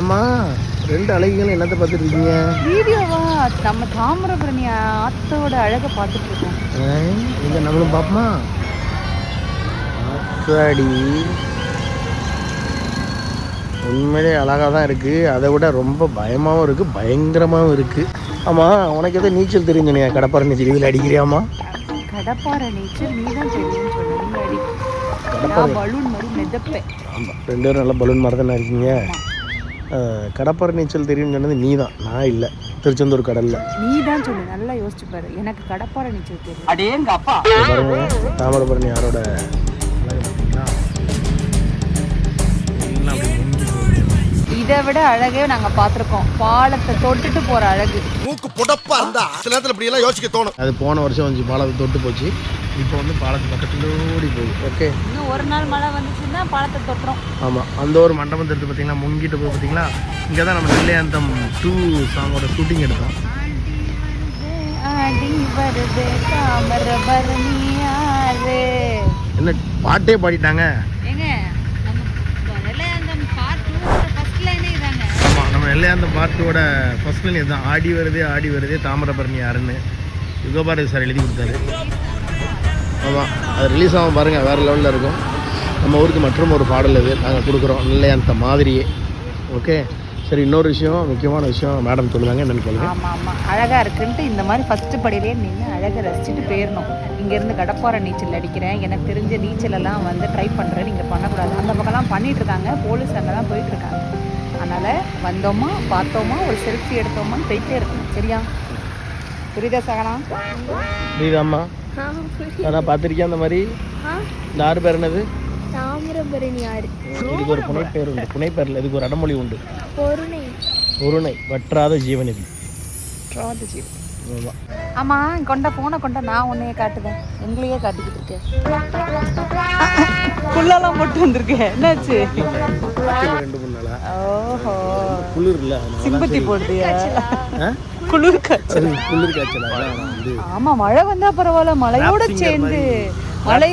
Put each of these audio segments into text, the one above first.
அம்மா ரெண்டு அழகிகளும் என்னத்தை பார்த்துட்டு இருக்கீங்க வீடியோவா? நம்ம தாமிரபரணி ஆத்தோட அழகை பார்த்துட்டு இருக்கோம் இங்க நம்மளும் பார்ப்போமா அடி உண்மையிலே அழகாக தான் இருக்குது அதை விட ரொம்ப பயமாகவும் இருக்குது பயங்கரமாகவும் இருக்குது ஆமாம் உனக்கு எதோ நீச்சல் தெரிஞ்சுனியா கடப்பாறை நீச்சல் இதில் அடிக்கிறியாமா கடப்பாறை நீச்சல் நீ தான் நீ பலூன் மாதிரி மிதப்பேன். ஆமாம் ரெண்டு பேரும் நல்லா பலூன் மாதிரி தானே இருக்கீங்க. கடப்பாறை நீச்சல் தெரியும்னு சொன்னது நீ தான் நான் இல்லை. திருச்செந்தூர் கடலில். நீ தான் சொல்லு நல்லா யோசிச்சு பாரு. எனக்கு கடப்பாறை நீச்சல் தெரியும். அடேங்க அப்பா பாருங்க தாமிரபரணி யாரோட இதை விட அழகே நாங்க பார்த்திருக்கோம். பாலத்தை தொட்டுட்டு போற அழகு. மூக்கு புடப்பா இருந்தா சில நேரத்துல இப்படி எல்லாம் யோசிக்க தோணும். அது போன வருஷம் வந்து பாலத்தை தொட்டு போச்சு. இப்போ வந்து பாலத்து பக்கத்துல ஓடி போகுது. ஓகே. இன்னும் ஒரு நாள் மழை வந்துச்சுன்னா பாலத்தை தொட்டுறோம். ஆமாம் அந்த ஒரு மண்டபத்தை எடுத்து பார்த்தீங்களா முங்கிட்டு போய் பார்த்தீங்களா இங்கே தான் நம்ம நெல்லையாந்தம் டூ சாங்கோட ஷூட்டிங் எடுத்தோம். என்ன பாட்டே பாடிட்டாங்க. ஆமாம் அந்த பாட்டோட ஃபர்ஸ்ட் லைன் இதுதான். ஆடி வருதே ஆடி வருதே தாமிரபரணி யாருன்னு யுகபாரதி சார் எழுதி கொடுத்தாரு. ஆமாம் அது ரிலீஸ் ஆகும் பாருங்கள் வேறு லெவலில் இருக்கும். நம்ம ஊருக்கு மற்றும் ஒரு பாடல் இது. நாங்கள் கொடுக்குறோம் நெல்லையாந்த மாதிரியே. ஓகே சரி இன்னொரு விஷயம் முக்கியமான விஷயம் மேடம் சொல்லுவாங்க என்னென்னு கேளுங்க. ஆமாம் ஆமாம் அழகாக இருக்குன்ட்டு இந்த மாதிரி ஃபஸ்ட்டு படியிலே நின்று அழகை ரசிச்சுட்டு போயிடணும் இங்கேருந்து கடப்பாறை நீச்சல் அடிக்கிறேன். எனக்கு தெரிஞ்ச நீச்சலெல்லாம் வந்து ட்ரை பண்ணுறேன் நீங்கள் பண்ணக்கூடாது. அந்த பக்கம்லாம் பண்ணிகிட்ருக்காங்க இருக்காங்க. போலீஸ் அங்கே தான் போயிட்டுருக்காங்க அதனால வந்தோமா பார்த்தோமா ஒரு செல்ஃபி எடுத்தோமான்னு போயிட்டே இருக்கணும். சரியா? புரியுதா சகனா? புரியுதாம்மா? அதான் பார்த்துருக்கேன் அந்த மாதிரி? இந்த ஆறு பேர் என்னது? இதுக்கு ஒரு புனை பேர் உண்டு. புனை பேரில் இதுக்கு ஒரு அடமொழி உண்டு. பொருணை. வற்றாத ஜீவநிதி. ட்ராலஜி ஆமாம் ஆமா. கொண்ட போனை கொண்ட நான் உன்னையே காட்டுவேன் எங்களையே காட்டிக்கிட்டு இருக்கேன். புல்லெல்லாம் போட்டு வந்திருக்கேன். என்னாச்சு? ஓஹோ. குளிர் இல்லை அதனால சிம்பத்தி போடுறியா? குளிர் காய்ச்சல் குளிர் காய்ச்சல் ஆமா மழை வந்தா பரவாயில்ல மழையோட சேர்ந்து மழை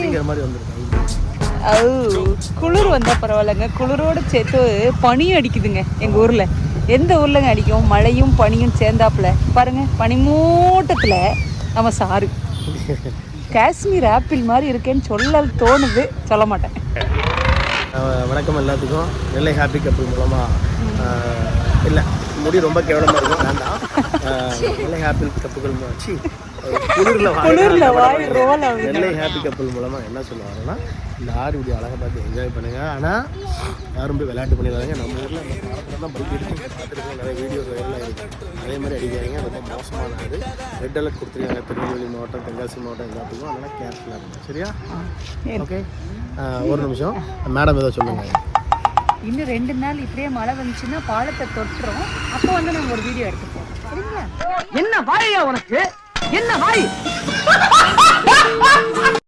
குளிர் வந்தா பரவாயில்லைங்க. குளிரோட சேர்த்து பனி அடிக்குதுங்க எங்க ஊர்ல. எந்த ஊர்லங்க அடிக்கும்? மழையும் பனியும் சேர்ந்தாப்புல. பாருங்க பனிமூட்டத்துல நம்ம சாரு காஷ்மீர் ஆப்பிள் மாதிரி இருக்கேன்னு சொல்ல தோணுது. சொல்ல மாட்டேன். வணக்கம் எல்லாத்துக்கும். நெல்லை ஹாப்பி கப்பல் மூலமாக இல்லை முடி ரொம்ப கேவலமாக இருக்கும் வேண்டாம். நெல்லை ஹாப்பி கப்புகள் வச்சு குளிரில் குளிர்ல வாய் ரோல் ஆகுது. நெல்லை ஹாப்பி கப்பல் மூலமாக என்ன சொல்லுவாங்கன்னா இந்த ஆறு இப்படி அழகை பார்த்து என்ஜாய் பண்ணுங்க. ஆனால் யாரும் போய் விளையாட்டு பண்ணிடுறாங்க நம்ம ஊரில் அந்த தான் பைக் எடுத்து பார்த்துருக்கோம். நிறைய வீடியோஸ் எல்லாம் இருக்குது அதே மாதிரி அடிக்காதீங்க. ரொம்ப மோசமான ஆறு. ரெட் அலர்ட் கொடுத்துருக்காங்க. திருநெல்வேலி மாவட்டம் தென்காசி மாவட்டம் எல்லாத்துக்கும். அதனால் கேர்ஃபுல்லாக இருக்கும் சரியா? ஓகே ஒரு நிமிஷம். மேடம் ஏதோ சொல்லுங்க. இன்னும் ரெண்டு நாள் இப்படியே மழை வந்துச்சுன்னா பாலத்தை தொட்டுறோம். அப்போ வந்து நம்ம ஒரு வீடியோ எடுத்துப்போம். சரிங்களா? என்ன வாயா உனக்கு? என்ன ஹாய்?